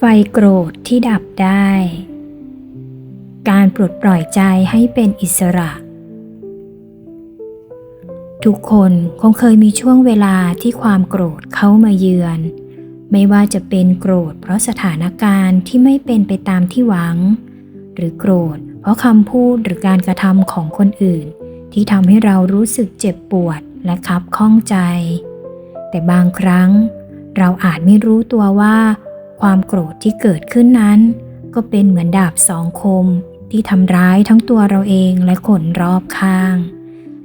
ไฟโกรธที่ดับได้ การปลดปล่อยใจให้เป็นอิสระ ทุกคนคงเคยมีช่วงเวลาที่ความโกรธเข้ามาเยือน ไม่ว่าจะเป็นโกรธเพราะสถานการณ์ที่ไม่เป็นไปตามที่หวัง หรือโกรธเพราะคำพูดหรือการกระทำของคนอื่น ที่ทำให้เรารู้สึกเจ็บปวดและคับข้องใจ แต่บางครั้ง เราอาจไม่รู้ตัวว่า ความโกรธที่เกิดขึ้นนั้น ก็เป็นเหมือนดาบสองคมที่ทำร้ายทั้งตัวเราเองและคนรอบข้าง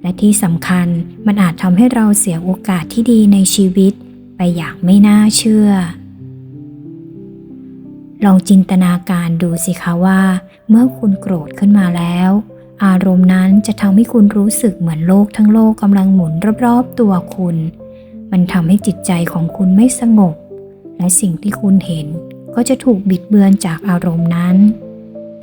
และที่สำคัญมันอาจทำให้เราเสียโอกาสที่ดีในชีวิต ไปอย่างไม่น่าเชื่อ ลองจินตนาการดูสิคะว่า เมื่อคุณโกรธขึ้นมาแล้ว อารมณ์นั้นจะทำให้คุณรู้สึกเหมือนโลกทั้งโลกกำลังหมุนรอบๆตัวคุณ มันทำให้จิตใจของคุณไม่สงบ และสิ่งที่คุณเห็นก็จะถูกบิดเบือนจากอารมณ์นั้น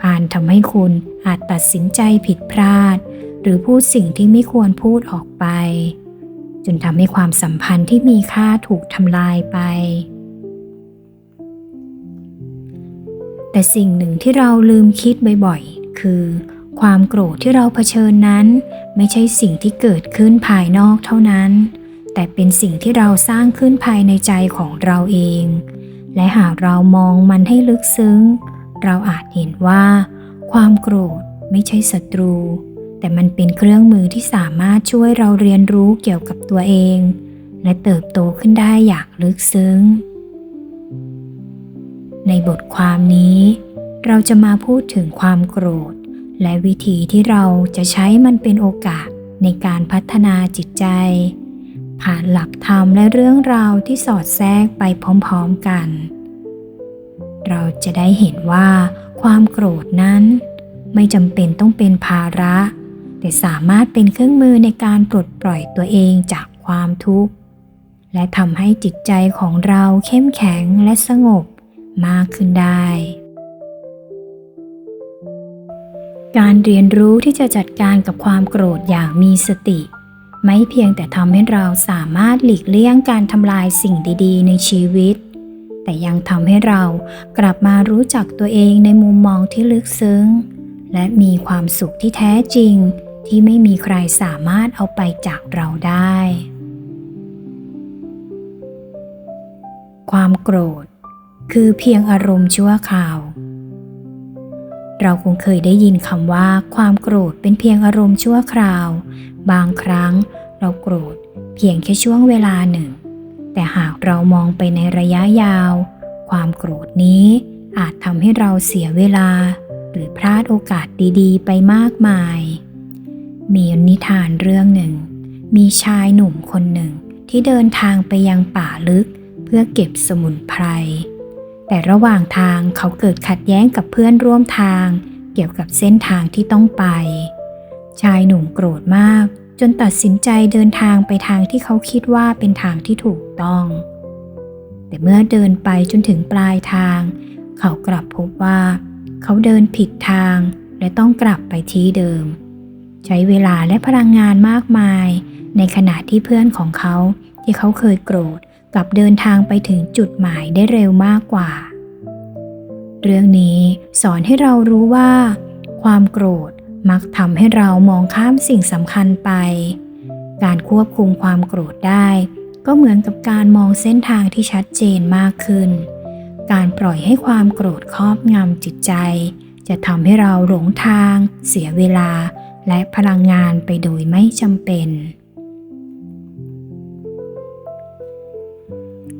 ผ่านทำให้คุณอาจตัดสินใจผิดพลาด หรือพูดสิ่งที่ไม่ควรพูดออกไป จนทำให้ความสัมพันธ์ที่มีค่าถูกทำลายไป แต่สิ่งหนึ่งที่เราลืมคิดบ่อยๆ คือ ความโกรธที่เราเผชิญนั้น ไม่ใช่สิ่งที่เกิดขึ้นภายนอกเท่านั้น แต่เป็นสิ่งที่เราสร้างขึ้นภายในใจของเราเอง และหากเรามองมันให้ลึกซึ้ง เราอาจเห็นว่า ความโกรธไม่ใช่ศัตรู แต่มันเป็นเครื่องมือที่สามารถช่วยเราเรียนรู้เกี่ยวกับตัวเอง และเติบโตขึ้นได้อย่างลึกซึ้ง ในบทความนี้ เราจะมาพูดถึงความโกรธ และวิธีที่เราจะใช้มันเป็นโอกาสในการพัฒนาจิตใจ ผ่านหลักธรรมและเรื่องราวที่สอดแทรกไปพร้อมๆกัน เราจะได้เห็นว่าความโกรธนั้น ไม่จำเป็นต้องเป็นภาระ แต่สามารถเป็นเครื่องมือในการปลดปล่อยตัวเองจากความทุกข์ และทำให้จิตใจของเราเข้มแข็งและสงบมากขึ้นได้ การเรียนรู้ที่จะจัดการกับความโกรธอย่างมีสติ ไม่เพียงแต่ทำให้เราสามารถหลีกเลี่ยงการทำลายสิ่งดีๆ ในชีวิต แต่ยังทำให้เรากลับมารู้จักตัวเองในมุมมองที่ลึกซึ้ง และมีความสุขที่แท้จริง ที่ไม่มีใครสามารถเอาไปจากเราได้ ความโกรธ คือเพียงอารมณ์ชั่วคราวเราคงเคยได้ยินคำว่าความโกรธเป็นเพียงอารมณ์ชั่วคราว บางครั้งเราโกรธเพียงแค่ช่วงเวลาหนึ่ง แต่หากเรามองไปในระยะยาว ความโกรธนี้อาจทำให้เราเสียเวลา หรือพลาดโอกาสดีๆ ไปมากมาย มีนิทานเรื่องหนึ่ง มีชายหนุ่มคนหนึ่งที่เดินทางไปยังป่าลึกเพื่อเก็บสมุนไพร แต่ระหว่างทางเขาเกิดขัดแย้งกับเพื่อนร่วมทาง เกี่ยวกับเส้นทางที่ต้องไป ชายหนุ่มโกรธมาก จนตัดสินใจเดินทางไปทางที่เขาคิดว่าเป็นทางที่ถูกต้อง แต่เมื่อเดินไปจนถึงปลายทาง เขากลับพบว่า เขาเดินผิดทางและต้องกลับไปที่เดิม ใช้เวลาและพลังงานมากมาย ในขณะที่เพื่อนของเขาที่เขาเคยโกรธกลับเดินทางไปถึงจุดหมายได้เร็วมากกว่า เรื่องนี้สอนให้เรารู้ว่า ความโกรธ มักทำให้เรามองข้ามสิ่งสำคัญไป การควบคุมความโกรธได้ ก็เหมือนกับการมองเส้นทางที่ชัดเจนมากขึ้น การปล่อยให้ความโกรธครอบงำจิตใจ จะทำให้เราหลงทาง เสียเวลา และพลังงานไปโดยไม่จำเป็น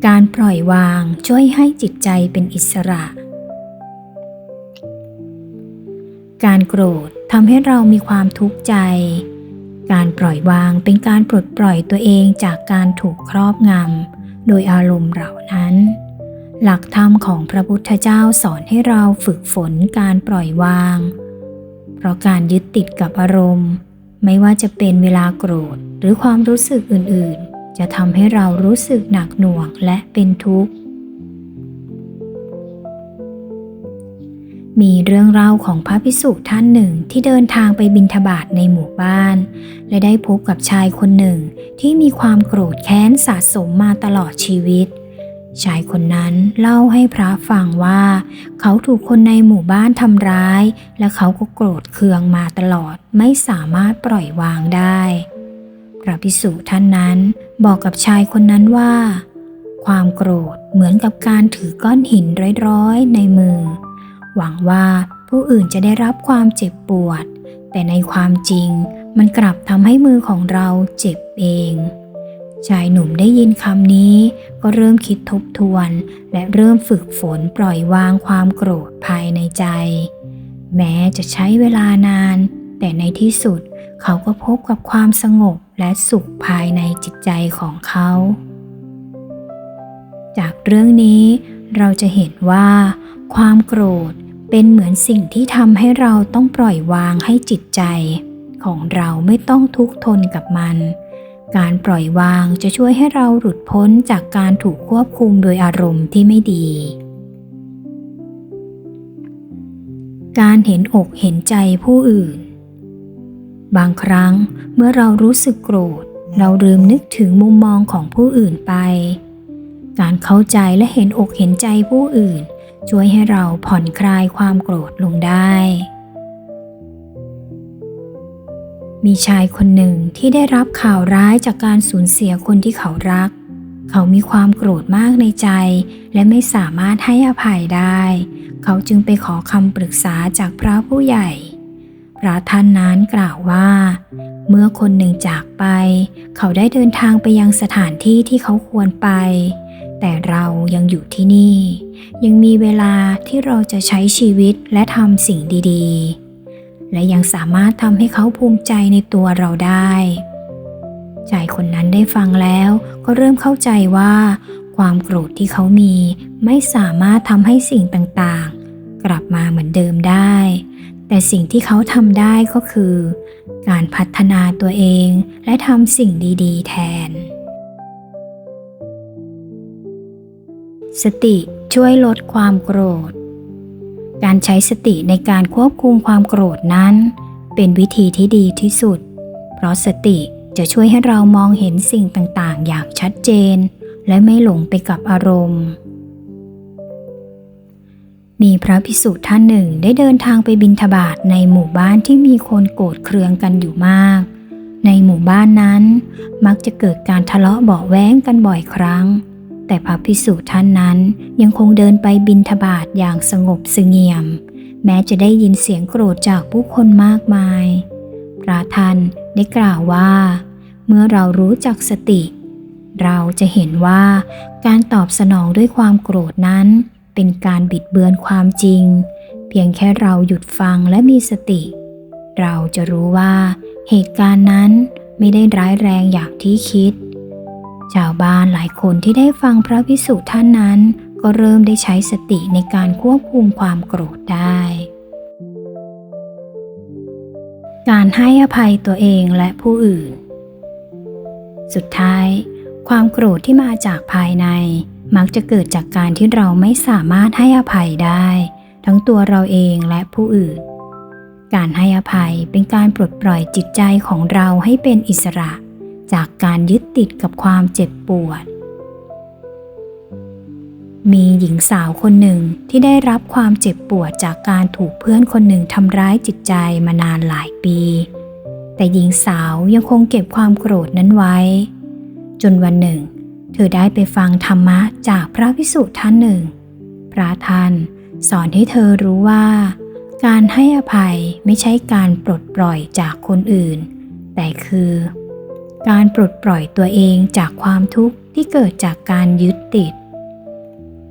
การปล่อยวางช่วยให้จิตใจเป็นอิสระ การโกรธทำให้เรามีความทุกข์ใจ การปล่อยวางเป็นการปลดปล่อยตัวเองจากการถูกครอบงำโดยอารมณ์เหล่านั้น หลักธรรมของพระพุทธเจ้าสอนให้เราฝึกฝนการปล่อยวาง เพราะการยึดติดกับอารมณ์ ไม่ว่าจะเป็นเวลาโกรธหรือความรู้สึกอื่นๆ จะทำให้เรารู้สึกหนักหน่วงและเป็นทุกข์ มีเรื่องเล่าของพระพิสุท่านหนึ่งที่เดินทางไปบินทบาทในหมู่บ้าน และได้พบกับชายคนหนึ่งที่มีความโกรธแค้นสะสมมาตลอดชีวิต ชายคนนั้นเล่าให้พระฟังว่า เขาถูกคนในหมู่บ้านทำร้าย และเขาก็โกรธเคืองมาตลอดไม่สามารถปล่อยวางได้ พระภิกษุท่านนั้นบอกกับชายคนนั้นว่า ความโกรธเหมือนกับการถือก้อนหินร้อยๆในมือ หวังว่าผู้อื่นจะได้รับความเจ็บปวด แต่ในความจริงมันกลับทำให้มือของเราเจ็บเอง ชายหนุ่มได้ยินคำนี้ ก็เริ่มคิดทบทวน และเริ่มฝึกฝนปล่อยวางความโกรธภายในใจ แม้จะใช้เวลานาน แต่ในที่สุดเขาก็พบกับความสงบและสุขภายในจิตใจของเขา จากเรื่องนี้เราจะเห็นว่า ความโกรธ เป็นเหมือนสิ่งที่ทำให้เราต้องปล่อยวางให้จิตใจ ของเราไม่ต้องทุกข์ทนกับมัน การปล่อยวางจะช่วยให้เราหลุดพ้นจากการถูกควบคุมโดยอารมณ์ที่ไม่ดี การเห็นอกเห็นใจผู้อื่น บางครั้งเมื่อเรารู้สึกโกรธ เราลืมนึกถึงมุมมองของผู้อื่นไป การเข้าใจและเห็นอกเห็นใจผู้อื่น ช่วยให้เราผ่อนคลายความโกรธลงได้ มีชายคนหนึ่งที่ได้รับข่าวร้ายจากการสูญเสียคนที่เขารัก เขามีความโกรธมากในใจ และไม่สามารถให้อภัยได้ เขาจึงไปขอคำปรึกษาจากพระผู้ใหญ่ พระท่านนั้นกล่าวว่า เมื่อคนหนึ่งจากไป เขาได้เดินทางไปยังสถานที่ที่เขาควรไป แต่เรายังอยู่ที่นี่ ยังมีเวลาที่เราจะใช้ชีวิตและทำสิ่งดีๆ และยังสามารถทำให้เขาภูมิใจในตัวเราได้ชายคนนั้นได้ฟังแล้วก็เริ่มเข้าใจว่า ความโกรธที่เขามีไม่สามารถทำให้สิ่งต่างๆ กลับมาเหมือนเดิมได้ แต่สิ่งที่เขาทำได้ก็คือ การพัฒนาตัวเองและทำสิ่งดี ๆ แทน สติช่วยลดความโกรธ การใช้สติในการควบคุมความโกรธนั้น เป็นวิธีที่ดีที่สุด เพราะสติจะช่วยให้เรามองเห็นสิ่งต่างๆ อย่างชัดเจน และไม่หลงไปกับอารมณ์ มีพระภิกษุท่านหนึ่งได้เดินทางไปบิณฑบาตในหมู่บ้านที่มีคนโกรธเคืองกันอยู่มาก ในหมู่บ้านนั้น มักจะเกิดการทะเลาะเบาแว้งกันบ่อยครั้ง แต่พระภิกษุท่านนั้นยังคงเดินไปบิณฑบาตอย่างสงบเสงี่ยม แม้จะได้ยินเสียงโกรธจากผู้คนมากมาย พระท่านได้กล่าวว่า เมื่อเรารู้จักสติ เราจะเห็นว่าการตอบสนองด้วยความโกรธนั้น เป็นการบิดเบือนความจริง เพียงแค่เราหยุดฟังและมีสติ เราจะรู้ว่าเหตุการณ์นั้นไม่ได้ร้ายแรงอย่างที่คิด ชาวบ้านหลายคนที่ได้ฟังพระพิสุท่านนั้น ก็เริ่มได้ใช้สติในการควบคุมความโกรธได้ การให้อภัยตัวเองและผู้อื่น สุดท้าย ความโกรธที่มาจากภายใน มักจะเกิดจากการที่เราไม่สามารถให้อภัยได้ ทั้งตัวเราเองและผู้อื่น การให้อภัยเป็นการปลดปล่อยจิตใจของเราให้เป็นอิสระ จากการยึดติดกับความเจ็บปวด มีหญิงสาวคนหนึ่งที่ได้รับความเจ็บปวดจากการถูกเพื่อนคนหนึ่งทำร้ายจิตใจมานานหลายปี แต่หญิงสาวยังคงเก็บความโกรธนั้นไว้ จนวันหนึ่ง เธอได้ไปฟังธรรมะจากพระพิสุท่านหนึ่ง พระท่านสอนให้เธอรู้ว่า การให้อภัยไม่ใช่การปลดปล่อยจากคนอื่น แต่คือ การปลดปล่อยตัวเองจากความทุกข์ที่เกิดจากการยึดติด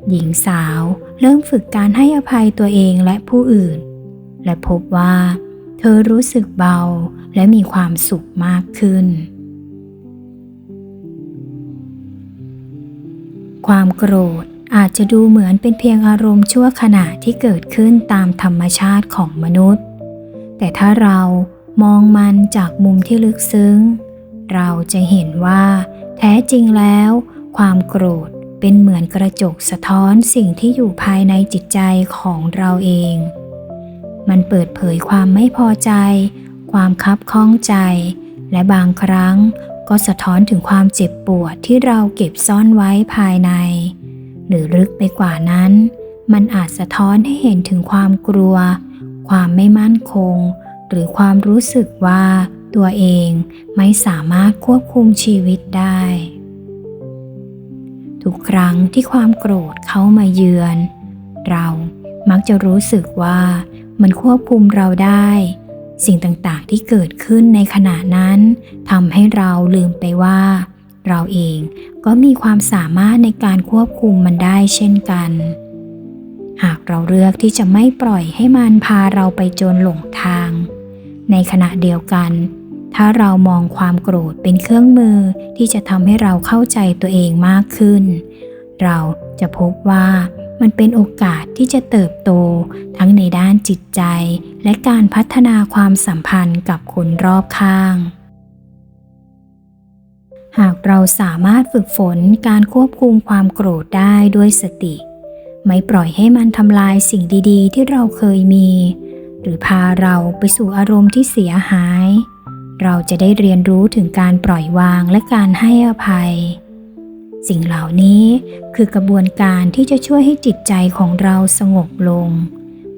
หญิงสาวเริ่มฝึกการให้อภัยตัวเองและผู้อื่น และพบว่า เธอรู้สึกเบาและมีความสุขมากขึ้น ความโกรธอาจจะดูเหมือนเป็นเพียงอารมณ์ชั่วขณะที่เกิดขึ้นตามธรรมชาติของมนุษย์ แต่ถ้าเรามองมันจากมุมที่ลึกซึ้ง เราจะเห็นว่า แท้จริงแล้ว ความโกรธเป็นเหมือนกระจกสะท้อนสิ่งที่อยู่ภายในจิตใจของเราเอง มันเปิดเผยความไม่พอใจ ความคับข้องใจ และบางครั้งก็สะท้อนถึงความเจ็บปวดที่เราเก็บซ่อนไว้ภายใน หรือลึกไปกว่านั้น มันอาจสะท้อนให้เห็นถึงความกลัว ความไม่มั่นคง หรือความรู้สึกว่า ตัวเองไม่สามารถควบคุมชีวิตได้ ทุกครั้งที่ความโกรธเข้ามาเยือน เรามักจะรู้สึกว่ามันควบคุมเราได้ สิ่งต่างๆที่เกิดขึ้นในขณะนั้นทำให้เราลืมไปว่า เราเองก็มีความสามารถในการควบคุมมันได้เช่นกัน หากเราเลือกที่จะไม่ปล่อยให้มันพาเราไปจนหลงทาง ในขณะเดียวกัน ถ้าเรามองความโกรธเป็นเครื่องมือที่จะทำให้เราเข้าใจตัวเองมากขึ้น เราจะพบว่ามันเป็นโอกาสที่จะเติบโต ทั้งในด้านจิตใจ และการพัฒนาความสัมพันธ์กับคนรอบข้าง หากเราสามารถฝึกฝนการควบคุมความโกรธได้ด้วยสติ ไม่ปล่อยให้มันทำลายสิ่งดี ๆ ที่เราเคยมี หรือพาเราไปสู่อารมณ์ที่เสียหาย เราจะได้เรียนรู้ถึงการปล่อยวางและการให้อภัย สิ่งเหล่านี้คือกระบวนการที่จะช่วยให้จิตใจของเราสงบลง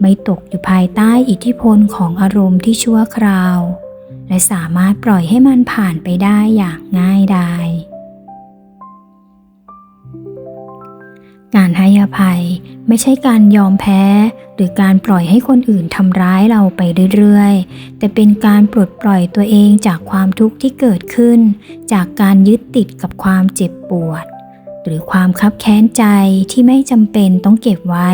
ไม่ตกอยู่ภายใต้อิทธิพลของอารมณ์ที่ชั่วคราว และสามารถปล่อยให้มันผ่านไปได้อย่างง่ายดายการให้อภัย ไม่ใช่การยอมแพ้ หรือการปล่อยให้คนอื่นทำร้ายเราไปเรื่อยๆ แต่เป็นการปลดปล่อยตัวเองจากความทุกข์ที่เกิดขึ้น จากการยึดติดกับความเจ็บปวด หรือความคับแค้นใจที่ไม่จำเป็นต้องเก็บไว้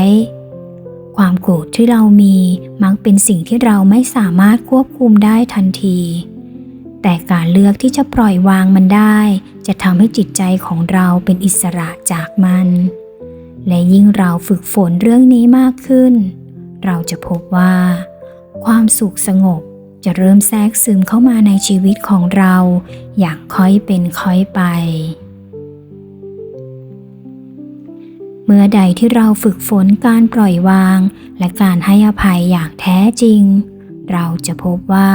ความโกรธที่เรามีมักเป็นสิ่งที่เราไม่สามารถควบคุมได้ทันที แต่การเลือกที่จะปล่อยวางมันได้ จะทำให้จิตใจของเราเป็นอิสระจากมัน และยิ่งเราฝึกฝนเรื่องนี้มากขึ้น เราจะพบว่า ความสุขสงบจะเริ่มแทรกซึมเข้ามาในชีวิตของเรา อย่างค่อยเป็นค่อยไป เมื่อใดที่เราฝึกฝนการปล่อยวาง และการให้อภัยอย่างแท้จริง เราจะพบว่า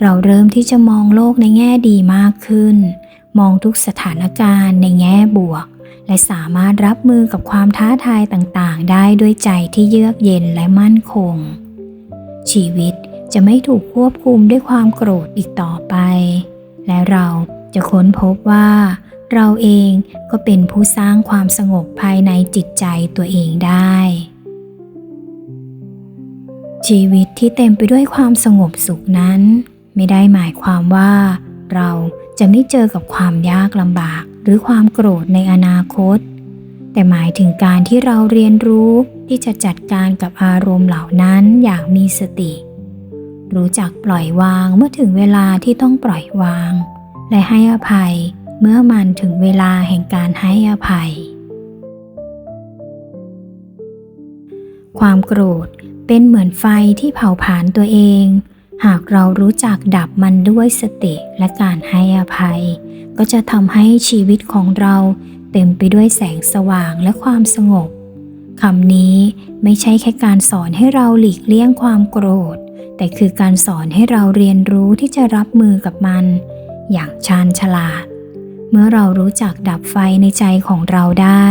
เราเริ่มที่จะมองโลกในแง่ดีมากขึ้น มองทุกสถานการณ์ในแง่บวก และสามารถรับมือกับความท้าทายต่างๆ ได้ด้วยใจที่เยือกเย็นและมั่นคง ชีวิตจะไม่ถูกควบคุมด้วยความโกรธอีกต่อไป และเราจะค้นพบว่า เราเองก็เป็นผู้สร้างความสงบภายในจิตใจตัวเองได้ ชีวิตที่เต็มไปด้วยความสงบสุขนั้น ไม่ได้หมายความว่า เราจะไม่เจอกับความยากลำบาก หรือความโกรธในอนาคต แต่หมายถึงการที่เราเรียนรู้ที่จะจัดการกับอารมณ์เหล่านั้นอย่างมีสติ รู้จักปล่อยวางเมื่อถึงเวลาที่ต้องปล่อยวาง และให้อภัยเมื่อมันถึงเวลาแห่งการให้อภัย ความโกรธเป็นเหมือนไฟที่เผาผลาญตัวเอง หากเรารู้จักดับมันด้วยสติและการให้อภัย ก็จะทำให้ชีวิตของเราเต็มไปด้วยแสงสว่างและความสงบคำนี้ไม่ใช่แค่การสอนให้เราหลีกเลี่ยงความโกรธ แต่คือการสอนให้เราเรียนรู้ที่จะรับมือกับมัน อย่างชาญฉลาด เมื่อเรารู้จักดับไฟในใจของเราได้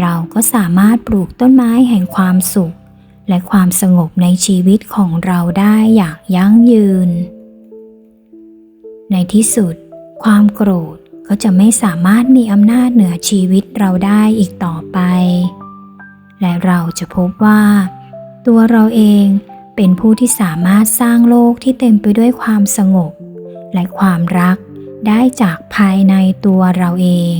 เราก็สามารถปลูกต้นไม้แห่งความสุข และความสงบในชีวิตของเราได้อย่างยั่งยืน ในที่สุด ความโกรธก็จะไม่สามารถมีอำนาจเหนือชีวิตเราได้อีกต่อไป และเราจะพบว่า ตัวเราเองเป็นผู้ที่สามารถสร้างโลกที่เต็มไปด้วยความสงบ และความรักได้จากภายในตัวเราเอง